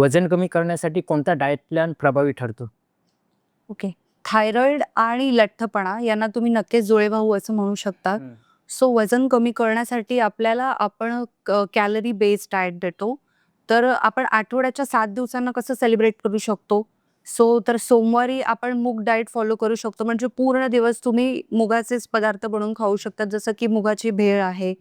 वजन कमी करण्यासाठी कोणता डाएट प्लॅन प्रभावी ठरतो? ओके. थायरॉइड आणि लठ्ठपणा यांना तुम्ही नक्कीच जुळेभाऊ असं म्हणू शकता. हम्म. सो वजन कमी करण्यासाठी आपल्याला आपण कॅलरी बेस्ड डाएट देतो. तर आपण आठवड्याच्या सात दिवसांना कसं सेलिब्रेट करू शकतो? सो तर सोमवारी आपण मूग डाएट फॉलो करू शकतो. म्हणजे पूर्ण दिवस तुम्ही मुगाचेच पदार्थ बनवून खाऊ शकतात जसं की मुगाची भेळ आहे.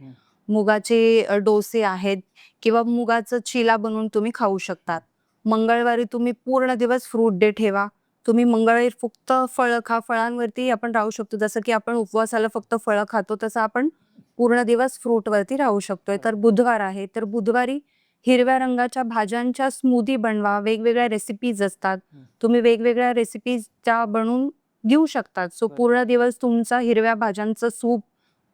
मुगाचे अ, डोसे आहेत किंवा मुगाचं चिला बनवून तुम्ही खाऊ शकतात. मंगळवारी तुम्ही पूर्ण दिवस फ्रूट डे ठेवा. तुम्ही मंगळवारी फक्त फळं खा. फळांवरती आपण राहू शकतो. जसं की आपण उपवासाला फक्त फळं खातो तसं आपण पूर्ण दिवस फ्रूटवरती राहू शकतोय. तर बुधवार आहे. तर बुधवारी हिरव्या रंगाच्या भाज्यांच्या स्मूदी बनवा. वेगवेगळ्या रेसिपीज असतात. तुम्ही वेगवेगळ्या रेसिपीज त्या बनवून देऊ शकतात. सो. पूर्ण दिवस तुमचा हिरव्या भाज्यांचं सूप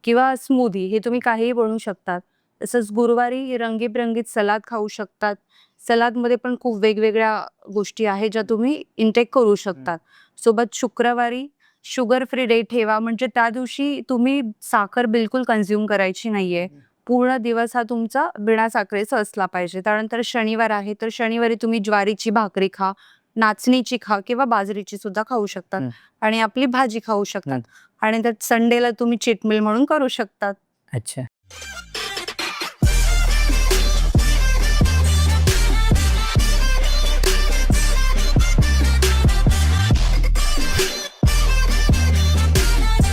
किंवा स्मूदी हे तुम्ही काहीही बनवू शकतात. तसंच गुरुवारी रंगीबेरंगीत सलाद खाऊ शकतात. सलादमध्ये पण खूप वेगवेगळ्या गोष्टी आहेत ज्या तुम्ही इंटेक करू शकतात. सोबत शुक्रवारी शुगर फ्री डे ठेवा म्हणजे त्या दिवशी तुम्ही साखर बिलकुल कन्झ्युम करायची नाहीये. पूर्ण दिवस हा तुमचा बिना साखरेचा असला पाहिजे. त्यानंतर शनिवार आहे तर शनिवारी तुम्ही ज्वारीची भाकरी खा नाचणीची खा किंवा बाजरीची सुद्धा खाऊ शकतात. आणि आपली भाजी खाऊ शकतात. आणि त्यात संडेला तुम्ही चिटमिल म्हणून करू शकतात. अच्छा.